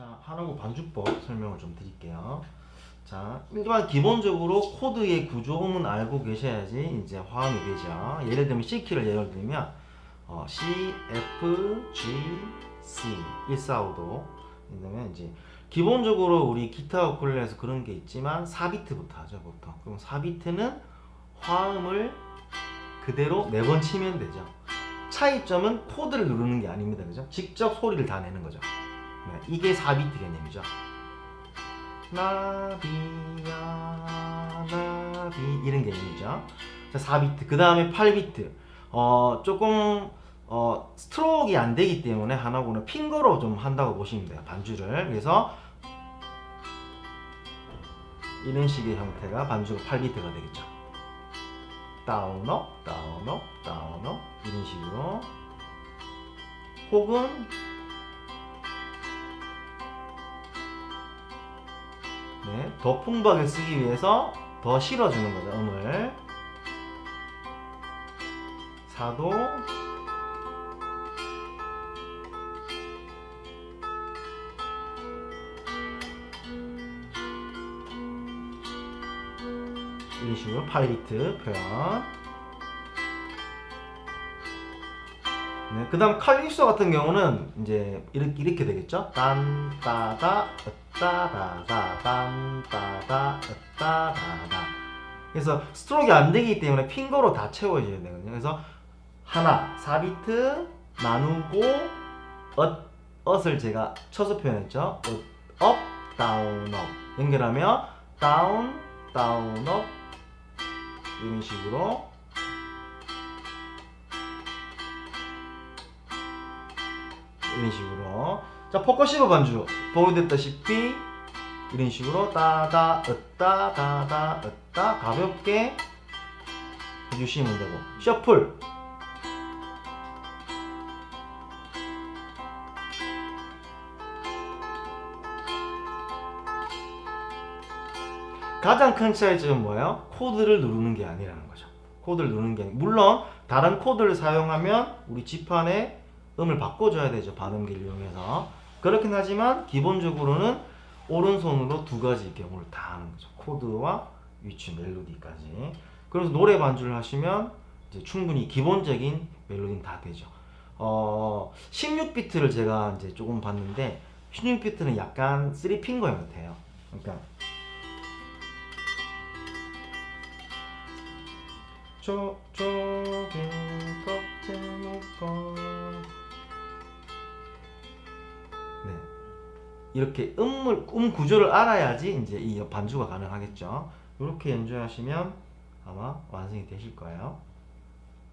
자, 하나고 반주법 설명을 좀 드릴게요. 자, 일단 기본적으로 코드의 구조음은 알고 계셔야지 이제 화음이 되죠. 예를 들면 C 키를 예를 들면 어, C, F, G, C 145도 그다음에 이제 기본적으로 우리 기타 우쿨렐레에서 그런 게 있지만 4비트부터 하죠 보통. 그럼 4비트는 화음을 그대로 네 번 치면 되죠. 차이점은 코드를 누르는 게 아닙니다. 그죠? 직접 소리를 다 내는 거죠. 네, 이게 4비트 개념이죠. 나비야 나비 이런 개념이죠. 자, 4비트. 그 다음에 8비트. 어, 조금 어, 스트로크가 안 되기 때문에 하나고는 핑거로 좀 한다고 보시면 돼요. 반주를. 그래서 이런 식의 형태가 반주가 8비트가 되겠죠. 다운업, 다운업, 다운업 이런 식으로 혹은 네, 더 풍부하게 쓰기 위해서 더 실어주는 거죠 음을. 사도. 이런 식으로 8비트 표현 네, 그 다음 칼립소 같은 경우는 이제 이렇게, 이렇게 되겠죠? 딴 따다 따다다 딴 따다 따다다 그래서 스트로크가 안 되기 때문에 핑거로 다 채워져야 되거든요. 그래서 하나 4비트 나누고 엇, 엇을 제가 쳐서 표현했죠? 엇, 업 다운 업. 연결하면 다운 다운 업. 이런 식으로 이런 식으로 자 포커시브 반주 보여드렸다시피 이런 식으로 따다 으따 다다 으따 가볍게 해주시면 되고 셔플 가장 큰 차이점은 뭐예요? 코드를 누르는 게 아니라는 거죠. 코드를 누르는 게 아니 물론 다른 코드를 사용하면 우리 지판에 음을 바꿔줘야 되죠. 반음기를 이용해서 그렇긴 하지만 기본적으로는 오른손으로 두 가지 경우를 다 하는 거죠. 코드와 위치 멜로디까지. 그래서 노래 반주를 하시면 이제 충분히 기본적인 멜로디는 다 되죠. 어, 16비트를 제가 이제 조금 봤는데 16비트는 약간 3핑거 형태예요. 그러니까 저쪽에 덕제목건 이렇게 음을 음 구조를 알아야지 이제 이 반주가 가능하겠죠. 이렇게 연주하시면 아마 완성이 되실 거예요.